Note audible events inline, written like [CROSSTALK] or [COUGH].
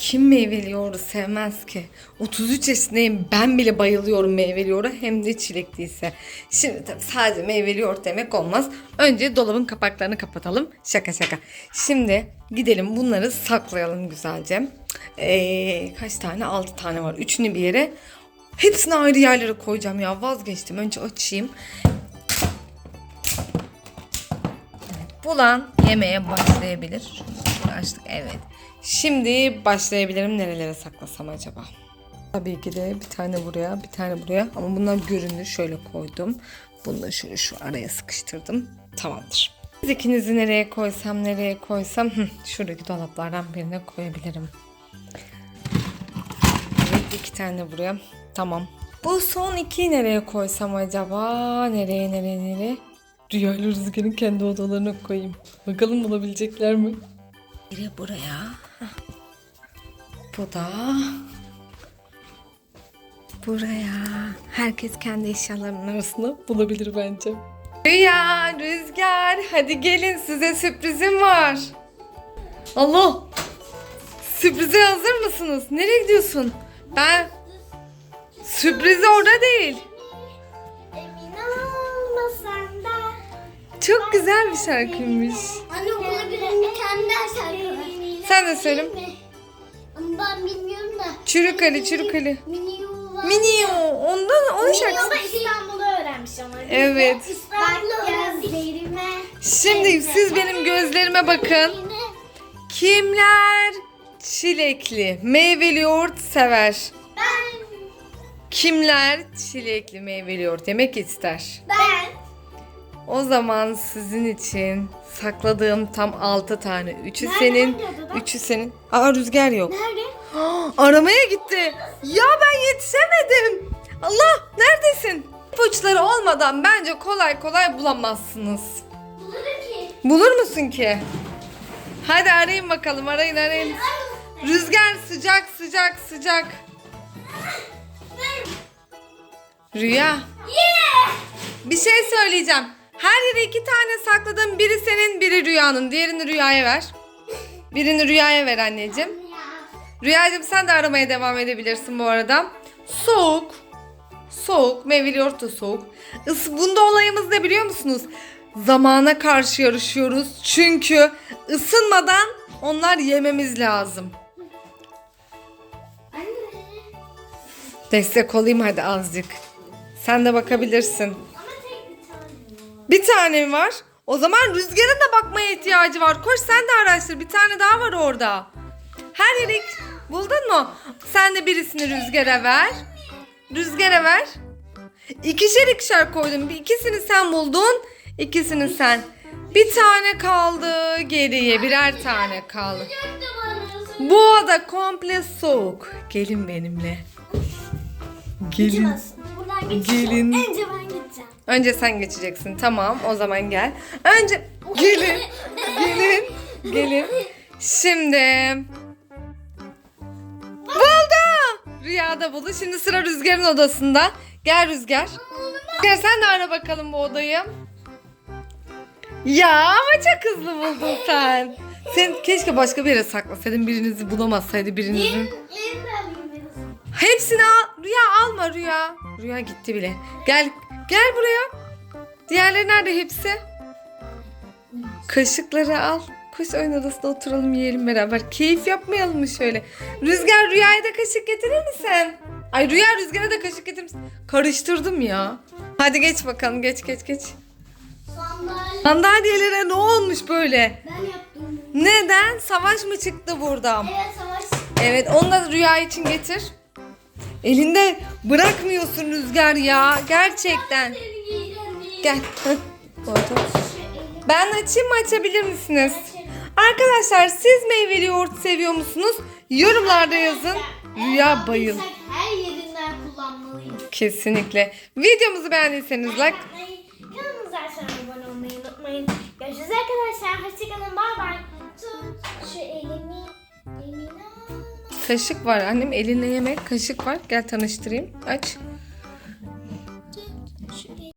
kim meyveli yoğurdu sevmez ki? 33 yaşındayım ben bile bayılıyorum meyveli yoğurda hem de çilekliyse. Şimdi tabii sadece meyveli yoğurt demek olmaz. Önce dolabın kapaklarını kapatalım. Şaka şaka. Şimdi gidelim bunları saklayalım güzelce. Ee, kaç tane? 6 tane var. Üçünü bir yere. Hepsini ayrı yerlere koyacağım ya vazgeçtim. Önce açayım. Bulan yemeğe başlayabilir. Şöyle açtık. Evet. Şimdi başlayabilirim. Nerelere saklasam acaba? Tabii ki de bir tane buraya, bir tane buraya. Ama bunlar görünür. Şöyle koydum. Bunu da şöyle şu araya sıkıştırdım. Tamamdır. Siz ikinizi nereye koysam, nereye koysam. Şuradaki dolaplardan birine koyabilirim. Evet iki tane buraya. Tamam. Bu son iki nereye koysam acaba? Nereye, nereye, nereye? Rüya ile Rüzgar'ın kendi odalarına koyayım. Bakalım bulabilecekler mi? Biri buraya. Bu da buraya. Herkes kendi eşyalarının arasında bulabilir bence. Rüya, Rüzgar hadi gelin size sürprizim var. Allah! Sürprize hazır mısınız? Nereye gidiyorsun? Ben sürpriz orada değil. Çok güzel bir şarkıymış. Anne okula bir mükemmel şarkı var. Sen de söyle. Ama ben bilmiyorum da. Çürük Ali, Çürük Ali. Mini yuva. Mini o, ondan onun şarkısı. Ama İstanbul'da öğrenmiş ama. Evet. Bak gözlerime. Şimdi siz benim gözlerime bakın. Kimler çilekli meyveli yoğurt sever? Ben. Kimler çilekli meyveli yoğurt yemek ister? Ben. O zaman sizin için sakladığım tam 6 tane. Üçü Nerede, senin, üçü senin. Aa rüzgar yok. Nerede? [GASPS] Aramaya gitti. Ya ben yetişemedim. Allah neredesin? İpuçları olmadan bence kolay kolay bulamazsınız. Bulurum ki. Bulur musun ki? Hadi arayın bakalım arayın arayın. Rüzgar sıcak sıcak sıcak. Rüya Yeah. bir şey söyleyeceğim. Her yere iki tane sakladım. Biri senin biri Rüya'nın. Diğerini Rüya'ya ver. Birini Rüya'ya ver anneciğim. Rüyacığım sen de aramaya devam edebilirsin bu arada. Soğuk. Soğuk. Meyveli yoğurt da soğuk. Is bunda olayımız ne biliyor musunuz? Zamana karşı yarışıyoruz. Çünkü ısınmadan onlar yememiz lazım. Destek olayım hadi azıcık. Sen de bakabilirsin. Bir tane mi var? O zaman Rüzgar'ın da bakmaya ihtiyacı var. Koş sen de araştır. Bir tane daha var orada. Her yeri buldun mu? Sen de birisini Rüzgar'a ver. Rüzgar'a ver. İkişer ikişer koydum. Bir ikisini sen buldun. ikisini sen. Bir tane kaldı geriye. Birer tane kaldı. Bu oda komple soğuk. Gelin benimle. Gelin. Gelin. Gideceğim. Önce sen geçeceksin. Tamam o zaman gel. Önce gelin. gelin. Gelin. Şimdi. Buldu. Rüyada buldu. Şimdi sıra Rüzgar'ın odasında. Gel Rüzgar. Gel sen de ara bakalım bu odayı. Ya ama çok hızlı buldun sen. Sen keşke başka bir yere saklasaydın. Birinizi bulamazsaydı birinizin. Hepsini al. Rüya alma Rüya. Rüya gitti bile. Gel. Gel buraya. Diğerleri nerede hepsi? Kaşıkları al. Koş oyun odasında oturalım yiyelim beraber. Keyif yapmayalım mı şöyle? Rüzgar Rüya'ya da kaşık getirir misin? Ay Rüya Rüzgar'a da kaşık getirir misin? Karıştırdım ya. Hadi geç bakalım geç geç geç. Sandalye. Sandalyelere ne olmuş böyle? Ben yaptım. Neden? Savaş mı çıktı burada? Evet savaş. Evet onu da Rüya için getir. Elinde bırakmıyorsun Rüzgar ya. Gerçekten. Gel. Ben açayım mı açabilir misiniz? Arkadaşlar siz meyveli yoğurt seviyor musunuz? Yorumlarda yazın. Rüya bayıl. Her yerinden kullanmalıyız. Kesinlikle. Videomuzu beğendiyseniz like. Kanalımıza abone olmayı unutmayın. Görüşürüz arkadaşlar. Hoşçakalın. Bay bay. Kaşık var annem eline yemek kaşık var. Gel tanıştırayım. Aç.